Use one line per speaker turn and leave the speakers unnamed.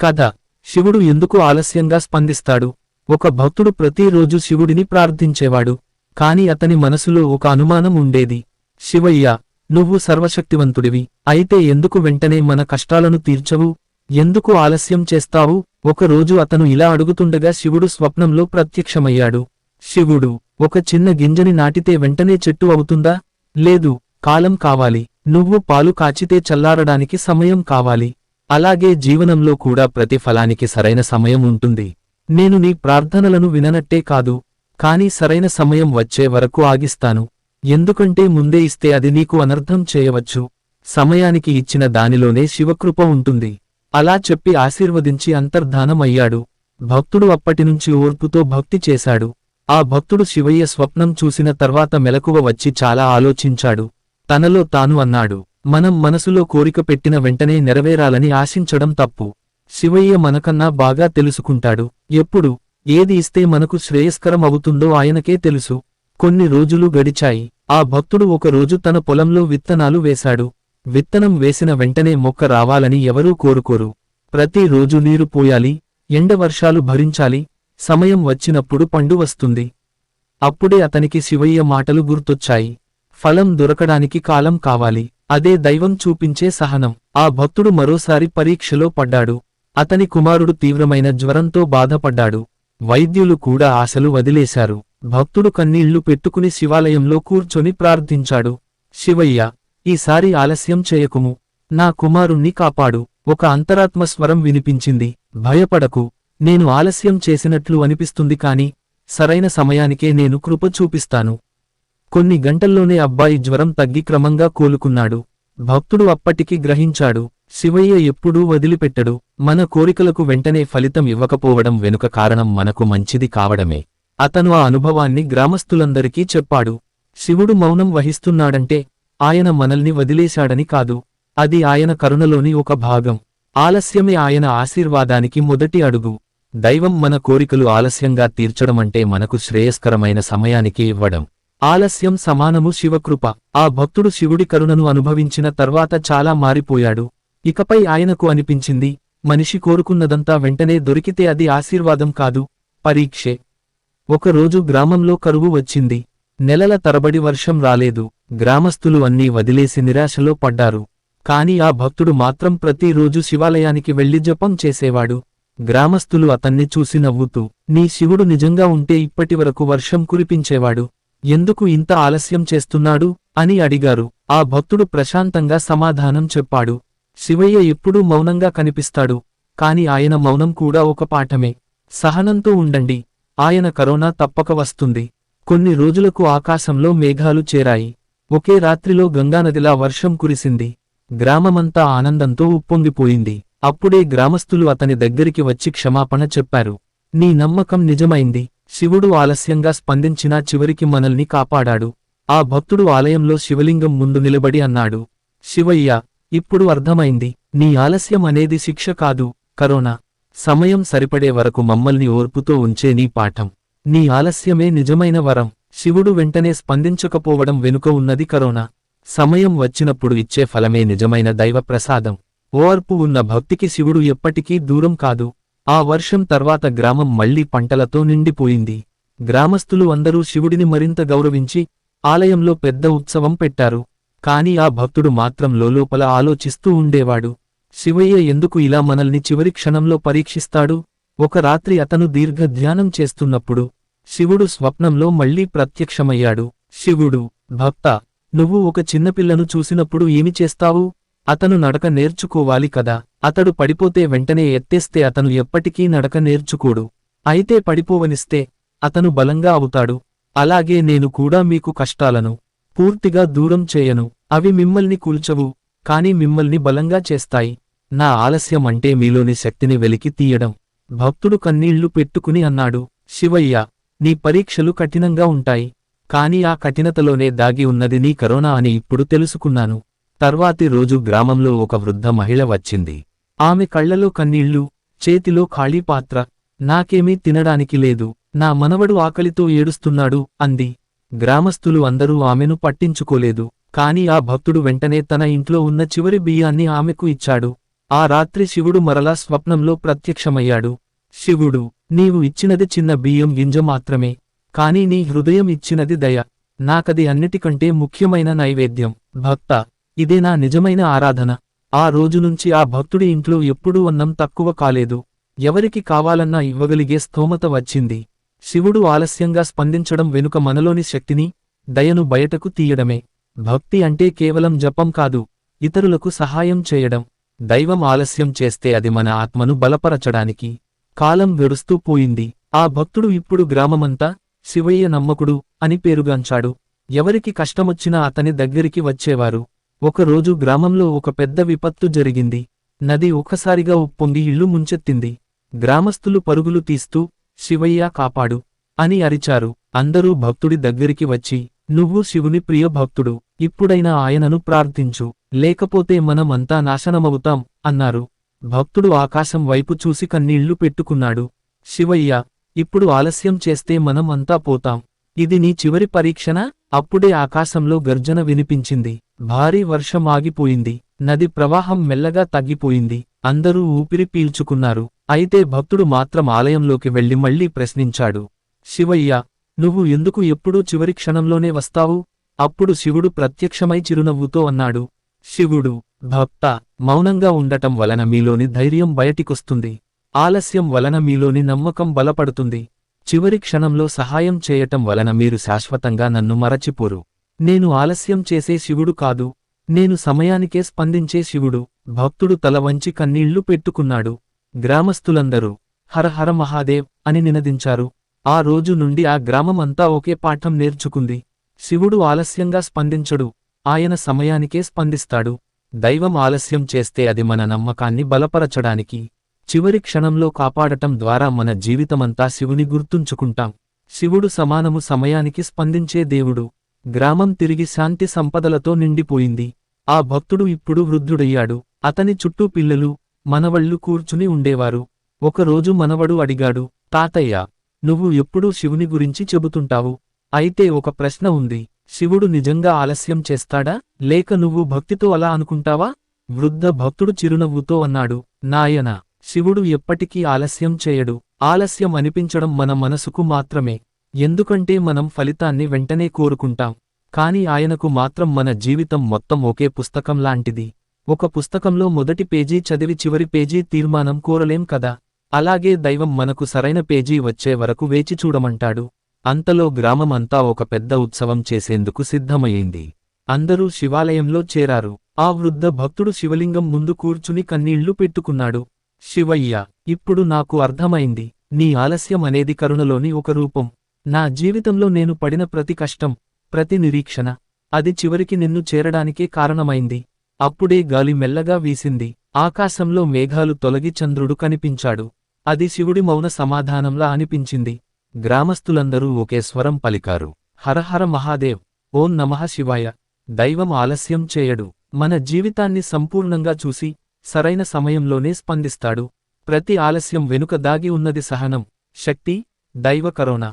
కథ. శివుడు ఎందుకు ఆలస్యంగా స్పందిస్తాడు? ఒక భక్తుడు ప్రతిరోజు శివుడిని ప్రార్థించేవాడు కాని అతని మనసులో ఒక అనుమానం ఉండేది. శివయ్య నువ్వు సర్వశక్తివంతుడివి అయితే ఎందుకు వెంటనే మన కష్టాలను తీర్చవు? ఎందుకు ఆలస్యం చేస్తావు? ఒకరోజు అతను ఇలా అడుగుతుండగా శివుడు స్వప్నంలో ప్రత్యక్షమయ్యాడు. శివుడు ఒక చిన్న గింజని నాటితే వెంటనే చెట్టు అవుతుందా? లేదు కాలం కావాలి. నువ్వు పాలు కాచితే చల్లారడానికి సమయం కావాలి. అలాగే జీవనంలో కూడా ప్రతి ఫలానికి సరైన సమయం ఉంటుంది. నేను నీ ప్రార్థనలను విననట్టే కాదు కాని సరైన సమయం వచ్చే వరకు ఆగిస్తాను. ఎందుకంటే ముందే ఇస్తే అది నీకు అనర్థం చేయవచ్చు. సమయానికి ఇచ్చిన దానిలోనే శివకృప ఉంటుంది. అలా చెప్పి ఆశీర్వదించి అంతర్ధానం అయ్యాడు భక్తుడు అప్పటినుంచి ఓర్పుతో భక్తి చేశాడు. ఆ భక్తుడు శివయ్య స్వప్నం చూసిన తర్వాత మెలకువ వచ్చి చాలా ఆలోచించాడు. తనలో తాను అన్నాడు మనం మనసులో కోరిక పెట్టిన వెంటనే నెరవేరాలని ఆశించడం తప్పు. శివయ్య మనకన్నా బాగా తెలుసుకుంటాడు. ఎప్పుడు? ఏది ఇస్తే మనకు శ్రేయస్కరం అవుతుందో ఆయనకే తెలుసు. కొన్ని రోజులు గడిచాయి. ఆ భక్తుడు ఒకరోజు తన పొలంలో విత్తనాలు వేశాడు. విత్తనం వేసిన వెంటనే మొక్క రావాలని ఎవరూ కోరుకోరు. ప్రతిరోజు నీరు పోయాలి ఎండవర్షాలు భరించాలి సమయం వచ్చినప్పుడు పండు వస్తుంది. అప్పుడే అతనికి శివయ్య మాటలు గుర్తొచ్చాయి. ఫలం దొరకడానికి కాలం కావాలి. అదే దైవం చూపించే సహనం. ఆ భక్తుడు మరోసారి పరీక్షలో పడ్డాడు. అతని కుమారుడు తీవ్రమైన జ్వరంతో బాధపడ్డాడు. వైద్యులు కూడా ఆశలు వదిలేశారు. భక్తుడు కన్నీళ్ళు పెట్టుకుని శివాలయంలో కూర్చొని ప్రార్థించాడు. శివయ్య ఈసారి ఆలస్యం చేయకుము. నా కుమారుణ్ణి కాపాడు. ఒక అంతరాత్మ స్వరం వినిపించింది. భయపడకు. నేను ఆలస్యం చేసినట్లు అనిపిస్తుంది కాని సరైన సమయానికే నేను కృప చూపిస్తాను. కొన్ని గంటల్లోనే అబ్బాయి జ్వరం తగ్గి క్రమంగా కోలుకున్నాడు. భక్తుడు అప్పటికి గ్రహించాడు శివయ్య ఎప్పుడూ వదిలిపెట్టడు. మన కోరికలకు వెంటనే ఫలితం ఇవ్వకపోవడం వెనుక కారణం మనకు మంచిది కావడమే. అతను ఆ అనుభవాన్ని గ్రామస్థులందరికీ చెప్పాడు. శివుడు మౌనం వహిస్తున్నాడంటే ఆయన మనల్ని వదిలేశాడని కాదు. అది ఆయన కరుణలోని ఒక భాగం. ఆలస్యమే ఆయన ఆశీర్వాదానికి మొదటి అడుగు. దైవం మన కోరికలు ఆలస్యంగా తీర్చడమంటే మనకు శ్రేయస్కరమైన సమయానికి ఇవ్వడం. ఆలస్యం సమానము శివకృప. ఆ భక్తుడు శివుడి కరుణను అనుభవించిన తర్వాత చాలా మారిపోయాడు. ఇకపై ఆయనకు అనిపించింది మనిషి కోరుకున్నదంతా వెంటనే దొరికితే అది ఆశీర్వాదం కాదు. పరీక్షే. ఒకరోజు గ్రామంలో కరువు వచ్చింది. నెలల తరబడి వర్షం రాలేదు. గ్రామస్తులు అన్నీ వదిలేసి నిరాశలో పడ్డారు. కాని ఆ భక్తుడు మాత్రం ప్రతిరోజు శివాలయానికి వెళ్ళి జపం చేసేవాడు. గ్రామస్తులు అతన్ని చూసి నవ్వుతూ నీ శివుడు నిజంగా ఉంటే ఇప్పటివరకు వర్షం కురిపించేవాడు. ఎందుకు ఇంత ఆలస్యం చేస్తున్నాడు? అని అడిగారు. ఆ భక్తుడు ప్రశాంతంగా సమాధానం చెప్పాడు. శివయ్య ఎప్పుడూ మౌనంగా కనిపిస్తాడు. కాని ఆయన మౌనం కూడా ఒక పాఠమే. సహనంతో ఉండండి. ఆయన కరోనా తప్పక వస్తుంది. కొన్ని రోజులకు ఆకాశంలో మేఘాలు చేరాయి. ఒకే రాత్రిలో గంగానదిలా వర్షం కురిసింది. గ్రామమంతా ఆనందంతో ఉప్పొంగిపోయింది. అప్పుడే గ్రామస్తులు అతని దగ్గరికి వచ్చి క్షమాపణ చెప్పారు. నీ నమ్మకం నిజమైంది. శివుడు ఆలస్యంగా స్పందించినా చివరికి మనల్ని కాపాడాడు. ఆ భక్తుడు ఆలయంలో శివలింగం ముందు నిలబడి అన్నాడు. శివయ్య ఇప్పుడు అర్థమైంది. నీ ఆలస్యం అనేది శిక్ష కాదు కరోనా. సమయం సరిపడే వరకు మమ్మల్ని ఓర్పుతో ఉంచే నీ పాఠం. నీ ఆలస్యమే నిజమైన వరం. శివుడు వెంటనే స్పందించకపోవడం వెనుక ఉన్నది కరోనా. సమయం వచ్చినప్పుడు ఇచ్చే ఫలమే నిజమైన దైవ ప్రసాదం. ఓర్పు ఉన్న భక్తికి శివుడు ఎప్పటికీ దూరం కాదు. ఆ వర్షం తర్వాత గ్రామం మళ్ళీ పంటలతో నిండిపోయింది. గ్రామస్తులు అందరూ శివుడిని మరింత గౌరవించి ఆలయంలో పెద్ద ఉత్సవం పెట్టారు. కాని ఆ భక్తుడు మాత్రం లోపల ఆలోచిస్తూ ఉండేవాడు. శివయ్య ఎందుకు ఇలా మనల్ని చివరి క్షణంలో పరీక్షిస్తాడు? ఒక రాత్రి అతను దీర్ఘ ధ్యానం చేస్తున్నప్పుడు శివుడు స్వప్నంలో మళ్ళీ ప్రత్యక్షమయ్యాడు. శివుడు భక్త నువ్వు ఒక చిన్నపిల్లను చూసినప్పుడు ఏమి చేస్తావు? అతను నడక నేర్చుకోవాలి కదా. అతడు పడిపోతే వెంటనే ఎత్తేస్తే అతను ఎప్పటికీ నడక నేర్చుకోడు. అయితే పడిపోవనిస్తే అతను బలంగా అవుతాడు. అలాగే నేను కూడా మీకు కష్టాలను పూర్తిగా దూరం చేయను. అవి మిమ్మల్ని కూల్చవు కాని మిమ్మల్ని బలంగా చేస్తాయి. నా ఆలస్యం అంటే మీలోని శక్తిని వెలికి తీయడం. భక్తుడు కన్నీళ్ళు పెట్టుకుని అన్నాడు శివయ్య నీ పరీక్షలు కఠినంగా ఉంటాయి. కాని ఆ కఠినతలోనే దాగి ఉన్నది నీ కరోనా అని ఇప్పుడు తెలుసుకున్నాను. తర్వాతి రోజు గ్రామంలో ఒక వృద్ధ మహిళ వచ్చింది. ఆమె కళ్ళలో కన్నీళ్ళు చేతిలో ఖాళీ పాత్ర నాకేమీ తినడానికి లేదు నా మనవడు ఆకలితో ఏడుస్తున్నాడు అంది. గ్రామస్తులు అందరూ ఆమెను పట్టించుకోలేదు కాని ఆ భక్తుడు వెంటనే తన ఇంట్లో ఉన్న చివరి బియ్యాన్ని ఆమెకు ఇచ్చాడు. ఆ రాత్రి శివుడు మరలా స్వప్నంలో ప్రత్యక్షమయ్యాడు. శివుడు నీవు ఇచ్చినది చిన్న బియ్యం గింజ మాత్రమే కాని నీ హృదయం ఇచ్చినది దయ నాకది అన్నిటికంటే ముఖ్యమైన నైవేద్యం భక్త. ఇదే నా నిజమైన ఆరాధన. ఆ రోజు నుంచి ఆ భక్తుడి ఇంట్లో ఎప్పుడూ అన్నం తక్కువ కాలేదు. ఎవరికి కావాలన్నా ఇవ్వగలిగే స్తోమత వచ్చింది. శివుడు ఆలస్యంగా స్పందించడం వెనుక మనలోని శక్తిని దయను బయటకు తీయడమే. భక్తి అంటే కేవలం జపం కాదు ఇతరులకు సహాయం చేయడం. దైవం ఆలస్యం చేస్తే అది మన ఆత్మను బలపరచడానికి కాలం వెడుస్తూ పోయింది. ఆ భక్తుడు ఇప్పుడు గ్రామమంతా శివయ్య నమ్మకుడు అని పేరుగాంచాడు. ఎవరికి కష్టమొచ్చినా అతని దగ్గరికి వచ్చేవారు. ఒకరోజు గ్రామంలో ఒక పెద్ద విపత్తు జరిగింది. నది ఒక్కసారిగా ఉప్పొంగి ఇల్లు ముంచెత్తింది. గ్రామస్తులు పరుగులు తీస్తూ శివయ్య కాపాడు అని అరిచారు. అందరూ భక్తుడి దగ్గరికి వచ్చి నువ్వు శివుని ప్రియ భక్తుడు. ఇప్పుడైనా ఆయనను ప్రార్థించు. లేకపోతే మనమంతా నాశనమవుతాం అన్నారు. భక్తుడు ఆకాశం వైపు చూసి కన్నీళ్ళు పెట్టుకున్నాడు. శివయ్య ఇప్పుడు ఆలస్యం చేస్తే మనం అంతా పోతాం. ఇది నీ చివరి పరీక్షణ అప్పుడే ఆకాశంలో గర్జన వినిపించింది. భారీ వర్షం ఆగిపోయింది. నది ప్రవాహం మెల్లగా తగ్గిపోయింది. అందరూ ఊపిరి పీల్చుకున్నారు. అయితే భక్తుడు మాత్రం ఆలయంలోకి వెళ్ళి మళ్ళీ ప్రశ్నించాడు. శివయ్య నువ్వు ఎందుకు ఎప్పుడూ చివరి క్షణంలోనే వస్తావు? అప్పుడు శివుడు ప్రత్యక్షమై చిరునవ్వుతో అన్నాడు. శివుడు భక్త మౌనంగా ఉండటం వలన మీలోని ధైర్యం బయటికొస్తుంది. ఆలస్యం వలన మీలోని నమ్మకం బలపడుతుంది. చివరి క్షణంలో సహాయం చేయటం వలన మీరు శాశ్వతంగా నన్ను మరచిపోరు. నేను ఆలస్యం చేసే శివుడు కాదు. నేను సమయానికే స్పందించే శివుడు. భక్తుడు తల వంచి కన్నీళ్ళు పెట్టుకున్నాడు. గ్రామస్తులందరూ హరహర మహాదేవ్ అని నినదించారు. ఆ రోజు నుండి ఆ గ్రామమంతా ఒకే పాఠం నేర్చుకుంది. శివుడు ఆలస్యంగా స్పందించడు. ఆయన సమయానికే స్పందిస్తాడు. దైవం ఆలస్యం చేస్తే అది మన నమ్మకాన్ని బలపరచడానికి. చివరి క్షణంలో కాపాడటం ద్వారా మన జీవితమంతా శివుని గుర్తుంచుకుంటాం. శివుడు సమానము సమయానికి స్పందించే దేవుడు. గ్రామం తిరిగి శాంతి సంపదలతో నిండిపోయింది. ఆ భక్తుడు ఇప్పుడు వృద్ధుడయ్యాడు. అతని చుట్టూ పిల్లలు మనవళ్ళు కూర్చుని ఉండేవారు. ఒకరోజు మనవడు అడిగాడు తాతయ్య నువ్వు ఎప్పుడూ శివుని గురించి చెబుతుంటావు? అయితే ఒక ప్రశ్న ఉంది. శివుడు నిజంగా ఆలస్యం చేస్తాడా? లేక నువ్వు భక్తితో అలా అనుకుంటావా? వృద్ధ భక్తుడు చిరునవ్వుతో అన్నాడు నాయనా శివుడు ఎప్పటికీ ఆలస్యం చేయడు. ఆలస్యం అనిపించడం మన మనసుకు మాత్రమే. ఎందుకంటే మనం ఫలితాన్ని వెంటనే కోరుకుంటాం. కాని ఆయనకు మాత్రం మన జీవితం మొత్తం ఒకే పుస్తకం లాంటిది. ఒక పుస్తకంలో మొదటి పేజీ చదివి చివరి పేజీ తీర్మానం కోరలేం కదా? అలాగే దైవం మనకు సరైన పేజీ వచ్చే వరకు వేచి చూడమంటాడు. అంతలో గ్రామం అంతా ఒక పెద్ద ఉత్సవం చేసేందుకు సిద్ధమయ్యింది. అందరూ శివాలయంలో చేరారు. ఆ వృద్ధ భక్తుడు శివలింగం ముందు కూర్చుని కన్నీళ్ళు పెట్టుకున్నాడు. శివయ్య ఇప్పుడు నాకు అర్థమైంది నీ ఆలస్యం అనేది కరుణలోని ఒక రూపం. నా జీవితంలో నేను పడిన ప్రతి కష్టం ప్రతి నిరీక్షణ అది చివరికి నిన్ను చేరడానికే కారణమైంది. అప్పుడే గాలి మెల్లగా వీసింది ఆకాశంలో మేఘాలు తొలగి చంద్రుడు కనిపించాడు. అది శివుడి మౌన సమాధానంలా అనిపించింది. గ్రామస్తులందరూ ఒకే స్వరం పలికారు. హరహర మహాదేవ్ ఓం నమః శివాయ. దైవం ఆలస్యం చేయడు. మన జీవితాన్ని సంపూర్ణంగా చూసి సరైన సమయంలోనే స్పందిస్తాడు. ప్రతి ఆలస్యం వెనుక దాగి ఉన్నది సహనం శక్తి దైవ కరోనా.